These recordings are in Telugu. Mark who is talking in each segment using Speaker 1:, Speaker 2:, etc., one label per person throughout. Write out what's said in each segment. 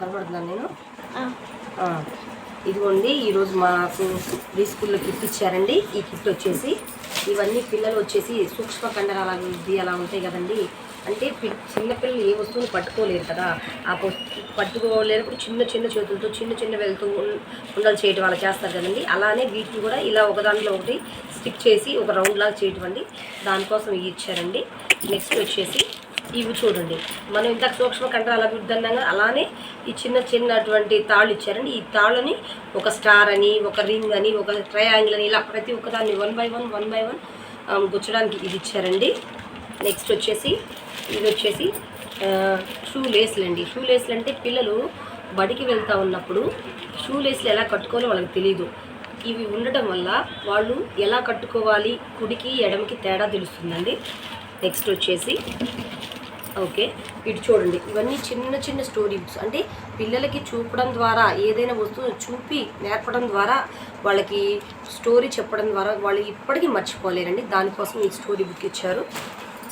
Speaker 1: కనబడుతున్నాను నేను? ఇదిగోండి ఈరోజు మాకు ప్రీ స్కూల్లో కిట్ ఇచ్చారండి. ఈ కిట్ వచ్చేసి ఇవన్నీ పిల్లలు వచ్చేసి సూక్ష్మ కండరాల అభివృద్ధి అలా ఉంటాయి కదండి. అంటే పి- చిన్నపిల్లలు ఏ వస్తువుని పట్టుకోలేరు కదా. ఆ పట్టుకోలేనప్పుడు చిన్న చిన్న చేతులతో చిన్న చిన్న వెళ్తూ ఉండలు చేయటం అలా చేస్తారు కదండి. అలానే వీటిని కూడా ఇలా ఒక దాంట్లో ఒకటి స్టిక్ చేసి ఒక రౌండ్ లాగా చేయటం అండి. దానికోసం ఇవి ఇచ్చారండి. నెక్స్ట్ వచ్చేసి ఇవి చూడండి. మనం ఇంతకు సూక్ష్మ కండరాల అభివృద్ధి అన్నాగా అలానే ఈ చిన్న చిన్నటువంటి తాళ్ళు ఇచ్చారండి. ఈ తాళ్ళని ఒక స్టార్ అని ఒక రింగ్ అని ఒక ట్రయాంగిల్ అని ఇలా ప్రతి ఒక్కదాన్ని one by one one by one గుచ్చడానికి ఇది ఇచ్చారండి. నెక్స్ట్ వచ్చేసి ఇది వచ్చేసి షూ లేస్లు అండి షూ లేస్లు అంటే పిల్లలు బడికి వెళ్తూ ఉన్నప్పుడు షూ లేస్లు ఎలా కట్టుకోవాలో వాళ్ళకి తెలియదు ఇవి ఉండటం వల్ల వాళ్ళు ఎలా కట్టుకోవాలి కుడికి ఎడమకి తేడా తెలుస్తుందండి. నెక్స్ట్ వచ్చేసి ఓకే. ఇటు చూడండి. ఇవన్నీ చిన్న చిన్న స్టోరీ బుక్స్. అంటే పిల్లలకి చూపడం ద్వారా ఏదైనా వస్తువు చూపి నేర్పడం ద్వారా వాళ్ళకి స్టోరీ చెప్పడం ద్వారా వాళ్ళు ఇప్పటికీ మర్చిపోలేరండి. దానికోసం ఈ స్టోరీ బుక్ ఇచ్చారు.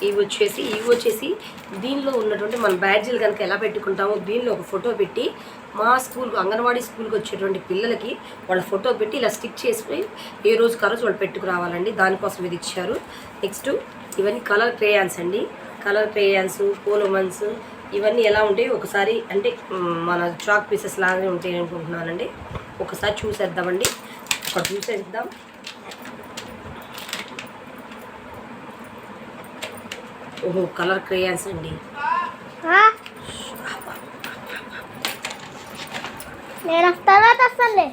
Speaker 1: ఇవి వచ్చేసి ఇవి వచ్చేసి దీనిలో ఉన్నటువంటి మన బ్యాడ్జీలు కనుక ఎలా పెట్టుకుంటామో దీనిలో ఒక ఫోటో పెట్టి మా స్కూల్ అంగన్వాడీ స్కూల్కి వచ్చేటువంటి పిల్లలకి వాళ్ళ ఫోటో పెట్టి ఇలా స్టిక్ చేసి ఏ రోజు ఆ వాళ్ళు పెట్టుకురావాలండి. దానికోసం ఇది ఇచ్చారు. నెక్స్ట్ ఇవన్నీ కలర్ క్రేయాన్స్ అండి. కలర్ క్రేయాన్స్ పోలోమన్స్ ఇవన్నీ ఎలా ఉంటాయి ఒకసారి అంటే మన చాక్ పీసెస్ లాగానే ఉంటాయి అనుకుంటున్నానండి. ఒకసారి చూసేద్దామండి. ఒకటి చూసేద్దాం. ఓహో కలర్ క్రేయాన్స్ అండి.
Speaker 2: నేను తర్వాత వస్తానులే